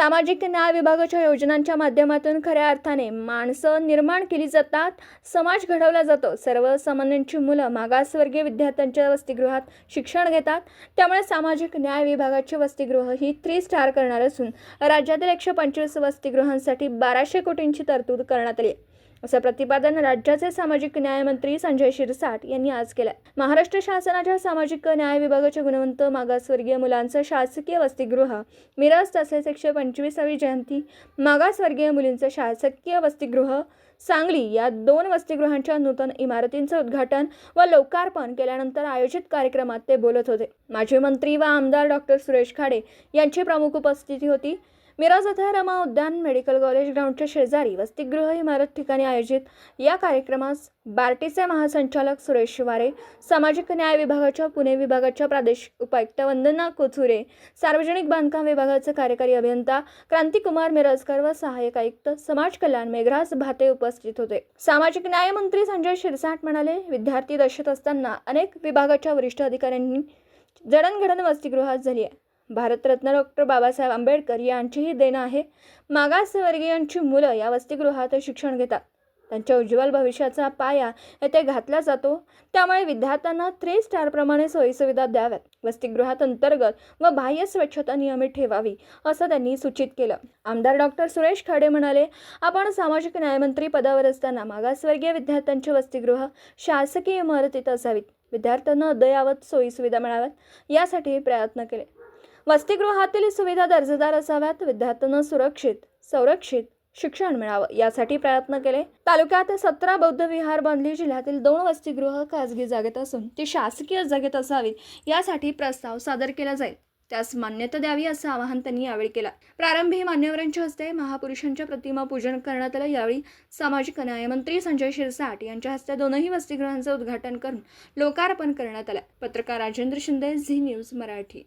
सामाजिक न्याय विभागाच्या योजनांच्या माध्यमातून खऱ्या अर्थाने माणसं निर्माण केली जातात समाज घडवला जातो सर्वसामान्यांची मुलं मागासवर्गीय विद्यार्थ्यांच्या वसतिगृहात शिक्षण घेतात त्यामुळे सामाजिक न्याय विभागाची वसतिगृह ही थ्री स्टार करणार असून राज्यातील एकशे पंचवीस वसतिगृहांसाठी बाराशे कोटींची तरतूद करण्यात आली आहे. असं प्रतिपादन राज्याचे सामाजिक न्यायमंत्री संजय शिरसाट यांनी आज केलं महाराष्ट्र शासनाच्या सामाजिक न्याय विभागाचे गुणवंत मागासवर्गीय मुलांचं शासकीय वसतिगृह मिरज तसेच एकशे पंचवीसावी जयंती मागासवर्गीय मुलींचं शासकीय वसतिगृह सांगली या दोन वसतिगृहांच्या नूतन इमारतींचं उद्घाटन व लोकार्पण केल्यानंतर आयोजित कार्यक्रमात ते बोलत होते. माजी मंत्री व आमदार डॉक्टर सुरेश खाडे यांची प्रमुख उपस्थिती होती. मिराज येथे रमा उद्यान मेडिकल कॉलेज ग्राउंडच्या शेजारी वसतिगृह इमारत ठिकाणी आयोजित या कार्यक्रमास बार्टीचे महासंचालक सुरेश शिवारे सामाजिक न्याय विभागाच्या पुणे विभागाच्या प्रादेशिक उपायुक्त वंदना कोथुरे सार्वजनिक बांधकाम विभागाचे कार्यकारी अभियंता क्रांतिकुमार मिरजकर व सहाय्यक आयुक्त समाज कल्याण मेघराज भाते उपस्थित होते. सामाजिक न्याय मंत्री संजय शिरसाट म्हणाले विद्यार्थी दशेत असताना अनेक विभागाच्या वरिष्ठ अधिकाऱ्यांनी जडणघडण वसतिगृहात झाली आहे. भारतरत्न डॉक्टर बाबासाहेब आंबेडकर यांचीही देणं आहे. मागासवर्गीयांची मुलं या वसतिगृहात शिक्षण घेतात. त्यांच्या उज्ज्वल भविष्याचा पाया येथे घातला जातो. त्यामुळे विद्यार्थ्यांना थ्री स्टारप्रमाणे सोयीसुविधा द्याव्यात. वसतिगृहात अंतर्गत व बाह्य स्वच्छता नियमित ठेवावी असं त्यांनी सूचित केलं. आमदार डॉक्टर सुरेश खाडे म्हणाले आपण सामाजिक न्यायमंत्री पदावर असताना मागासवर्गीय विद्यार्थ्यांची वसतिगृह शासकीय इमारतीत असावीत. विद्यार्थ्यांना अद्ययावत सोयीसुविधा मिळाव्यात. यासाठी प्रयत्न केले. वसतिगृहातील सुविधा दर्जेदार असाव्यात विद्यार्थ्यांना सुरक्षित संरक्षित शिक्षण मिळावं यासाठी प्रयत्न केले. तालुक्यात सतरा बौद्ध विहार बांधली जिल्ह्यातील दोन वसतिगृह खासगी जागेत असून ती शासकीय जागेत असावीत यासाठी प्रस्ताव सादर केला जाईल. त्यास मान्यता द्यावी असं आवाहन त्यांनी यावेळी केलं. प्रारंभी मान्यवरांच्या हस्ते महापुरुषांच्या प्रतिमा पूजन करण्यात आलं. यावेळी सामाजिक न्यायमंत्री संजय शिरसाट यांच्या हस्ते दोनही वसतिगृहांचं उद्घाटन करून लोकार्पण करण्यात आलं. पत्रकार राजेंद्र शिंदे झी न्यूज मराठी.